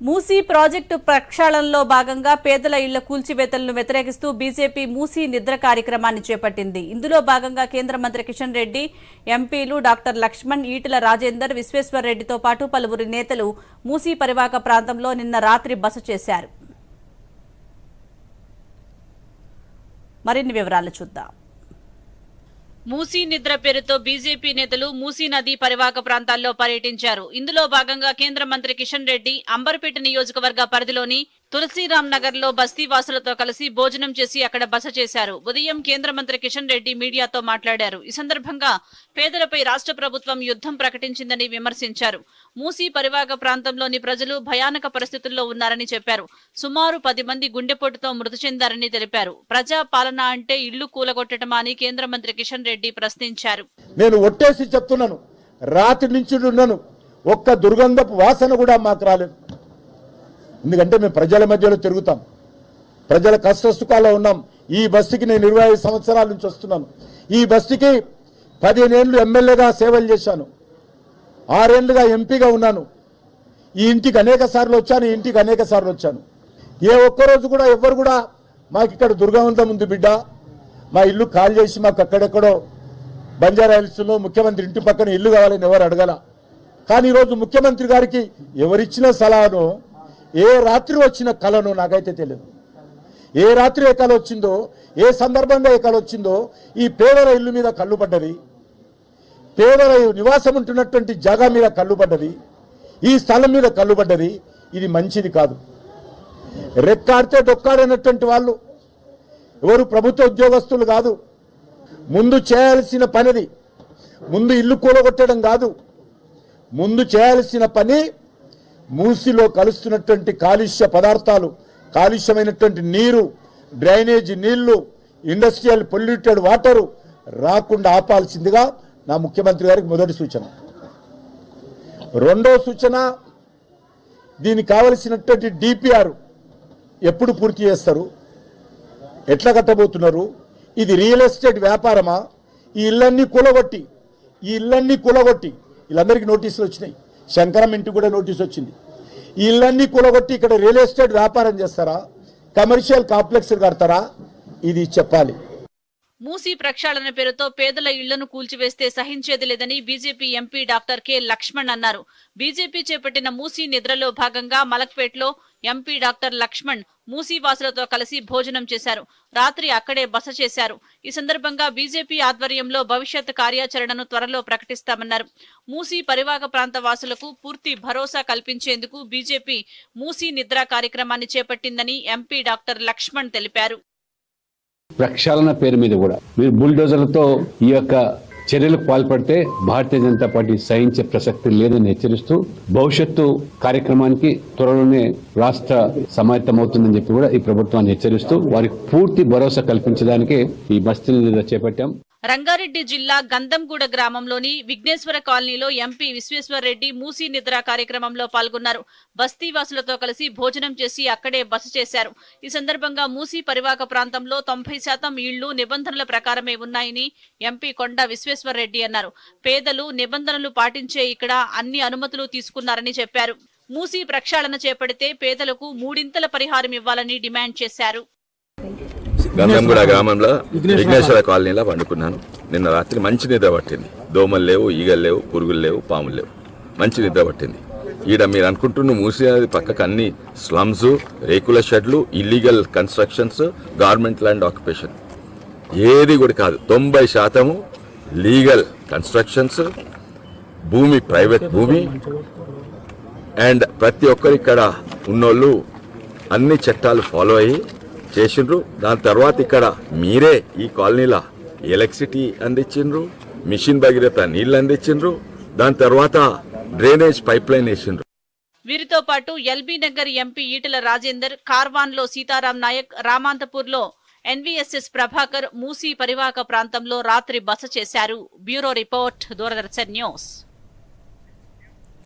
Musi project ప్రక్షాళనలో భాగంగా పేదల ఇళ్ళ కూల్చివేతలను వ్యతిరేకిస్తూ బీజేపీ మూసీ నిద్ర కార్యక్రమాన్ని చేపట్టింది. ఇందులో భాగంగా కేంద్ర మంత్రి కిషన్ రెడ్డి ఎంపీలు డాక్టర్ లక్ష్మణ్ ఈటల రాజేందర్ విశ్వేశ్వర్ రెడ్డితో పాటు పలువురు నేతలు మూసీ పరివాహక ప్రాంతంలో నిన్న రాత్రి బస చేశారు. మరిన్ని వివరాలు చూద్దాం. మూసీ నిద్ర పేరుతో బీజేపీ నేతలు మూసీ నది పరివాహక ప్రాంతాల్లో పర్యటించారు. ఇందులో భాగంగా కేంద్ర మంత్రి కిషన్ రెడ్డి అంబర్పేట నియోజకవర్గ పరిధిలోని తులసీరాం నగర్లో బస్తీ వాసులతో కలిసి భోజనం చేసి అక్కడ బస చేశారు. ఉదయం కేంద్ర మంత్రి కిషన్ రెడ్డి మీడియాతో మాట్లాడారు. ఈ సందర్భంగా పేదలపై రాష్ట్ర ప్రభుత్వం యుద్ధం ప్రకటించిందని విమర్శించారు. మూసీ పరివాగ ప్రాంతంలోని ప్రజలు భయానక పరిస్థితుల్లో ఉన్నారని చెప్పారు. సుమారు పది మంది గుండెపోటుతో మృతి చెందారని తెలిపారు. ప్రజా పాలన అంటే ఇళ్ళు కూలగొట్టడమా అని కేంద్ర మంత్రి కిషన్ రెడ్డి ప్రశ్నించారు. నేను ఒట్టేసి చెప్తున్నాను. రాత్రి నుంచి ఉన్నాను ఒక్క దుర్గంధపు వాసన కూడా మాకు రాలేదు. ఎందుకంటే మేము ప్రజల మధ్యలో తిరుగుతాం. ప్రజల కష్ట సుఖాల్లో ఉన్నాం. ఈ బస్సుకి నేను ఇరవై ఐదు సంవత్సరాల నుంచి వస్తున్నాను. ఈ బస్సుకి పదిహేనేళ్ళు ఎమ్మెల్యేగా సేవలు చేశాను. ఆరేళ్ళుగా ఎంపీగా ఉన్నాను. ఈ ఇంటికి అనేక సార్లు వచ్చాను ఈ ఇంటికి అనేక సార్లు వచ్చాను. ఏ ఒక్కరోజు కూడా ఎవ్వరు కూడా మాకు ఇక్కడ దుర్గవంతం ఉంది బిడ్డ. మా ఇల్లు కాల్ చేసి మాకు అక్కడెక్కడో బంజారా హిల్స్లో ముఖ్యమంత్రి ఇంటి పక్కన ఇల్లు కావాలని ఎవరు అడగల. కానీ ఈరోజు ముఖ్యమంత్రి గారికి ఎవరిచ్చిన సలహాను ఏ రాత్రి వచ్చిన కళను నాకైతే తెలియదు ఏ రాత్రి ఏ కళ వచ్చిందో ఏ సందర్భంగా ఏ కళ వచ్చిందో ఈ పేదల ఇల్లు మీద కళ్ళు పడ్డది. పేదల నివాసం ఉంటున్నటువంటి జాగా మీద కళ్ళు పడ్డది. ఈ స్థలం మీద కళ్ళు పడ్డది. ఇది మంచిది కాదు. రెక్కాడితే డొక్కాడనటువంటి వాళ్ళు ఎవరు ప్రభుత్వ ఉద్యోగస్తులు కాదు. ముందు చేయాల్సిన పనిది ముందు ఇల్లు కూలగొట్టడం కాదు. ముందు చేయాల్సిన పని మూసిలో కలుస్తున్నటువంటి కాలుష్య పదార్థాలు కాలుష్యమైనటువంటి నీరు డ్రైనేజ్ నీళ్ళు ఇండస్ట్రియల్ పొల్యూటెడ్ వాటరు రాకుండా ఆపాల్సిందిగా నా ముఖ్యమంత్రి గారికి మొదటి సూచన. రెండో సూచన దీనికి కావలసినటువంటి డిపిఆర్ ఎప్పుడు పూర్తి చేస్తారు? ఎట్లా కట్టబోతున్నారు? ఇది రియల్ ఎస్టేట్ వ్యాపారమా? ఈ ఇళ్ళన్నీ కూలగొట్టి ఈ ఇళ్ళన్నీ కూలగొట్టి వీళ్ళందరికీ నోటీసులు వచ్చినాయి. శంకరం ఇంటికి కూడా నోటీస్ వచ్చింది. ఇళ్ళన్నీ కూలగొట్టి ఇక్కడ రియల్ ఎస్టేట్ వ్యాపారం చేస్తారా? కమర్షియల్ కాంప్లెక్స్ కడతారా? ఇది చెప్పాలి. మూసీ ప్రక్షాళన పేరుతో పేదల ఇళ్ళను కూల్చివేస్తే సహించేది లేదని BJP MP doctor K Laxman అన్నారు. బీజేపీ చేపట్టిన మూసీ నిద్రలో భాగంగా మలక్పేట్లో ఎంపీ డాక్టర్ లక్ష్మణ్ మూసీ వాసులతో కలిసి భోజనం చేశారు. రాత్రి అక్కడే బస చేశారు. ఈ సందర్భంగా బీజేపీ ఆధ్వర్యంలో భవిష్యత్ కార్యాచరణను త్వరలో ప్రకటిస్తామన్నారు. మూసీ పరివాహక ప్రాంత వాసులకు పూర్తి భరోసా కల్పించేందుకు బీజేపీ మూసీ నిద్ర కార్యక్రమాన్ని చేపట్టిందని ఎంపీ డాక్టర్ లక్ష్మణ్ తెలిపారు. ప్రక్షాళన పేరు మీద కూడా. మీరు బుల్డోజర్లతో ఈ యొక్క చర్యలకు పాల్పడితే భారతీయ జనతా పార్టీ సహించే ప్రసక్తి లేదని హెచ్చరిస్తూ భవిష్యత్తు కార్యక్రమానికి త్వరలోనే రాష్ట్ర సమాయత్తమవుతుందని చెప్పి కూడా ఈ ప్రభుత్వాన్ని హెచ్చరిస్తూ వారికి పూర్తి భరోసా కల్పించడానికి ఈ బస్తీని చేపట్టాం. రంగారెడ్డి జిల్లా గంధంగూడ గ్రామంలోని విఘ్నేశ్వర కాలనీలో ఎంపీ విశ్వేశ్వరరెడ్డి మూసీ నిద్ర కార్యక్రమంలో పాల్గొన్నారు. బస్తీవాసులతో కలిసి భోజనం చేసి అక్కడే బస చేశారు. ఈ సందర్భంగా మూసీ పరివాహక ప్రాంతంలో తొంభై శాతం ఇళ్ళు నిబంధనల ప్రకారమే ఉన్నాయని ఎంపీ కొండ విశ్వేశ్వరరెడ్డి అన్నారు. పేదలు నిబంధనలు పాటించే ఇక్కడ అన్ని అనుమతులు తీసుకున్నారని చెప్పారు. మూసీ ప్రక్షాళన చేపడితే పేదలకు మూడింతల పరిహారం ఇవ్వాలని డిమాండ్ చేశారు. గంధంగూడ గ్రామంలో విఘ్నేశ్వర కాలనీలో పండుకున్నాను. నిన్న రాత్రి మంచి నిద్ర పట్టింది. దోమలు లేవు ఈగలు లేవు పురుగులు లేవు పాములు లేవు. మంచి నిద్ర పట్టింది. ఈడ మీరు అనుకుంటున్న మూసి నది పక్కకు అన్ని స్లమ్స్ రేకుల షెడ్లు illegal constructions government land occupation ఏది కూడా కాదు. తొంభై శాతము లీగల్ కన్స్ట్రక్షన్స్ భూమి ప్రైవేట్ భూమి. అండ్ ప్రతి ఒక్కరు ఇక్కడ ఉన్నోళ్ళు అన్ని చట్టాలు ఫాలో అయ్యి చేసిండ్రు. దాని తర్వాత ఇక్కడ మీరే ఈ కాలనీలో ఎలక్ట్రిసిటీ అందించిండ్రు మిషన్ భగీరథ నీళ్ళు అందించిండ్రు దాని తర్వాత డ్రైనేజ్ పైప్ లైన్ వేసిండ్రు. వీరితో పాటు ఎల్బీ నగర్ ఎంపీ ఈటల రాజేందర్ కార్వాన్లో సీతారాం నాయక్ రామాంతపూర్లో ఎన్వీఎస్ఎస్ ప్రభాకర్ మూసీ పరివాహక ప్రాంతంలో రాత్రి బస చేశారు. Bureau report Doordarshan news.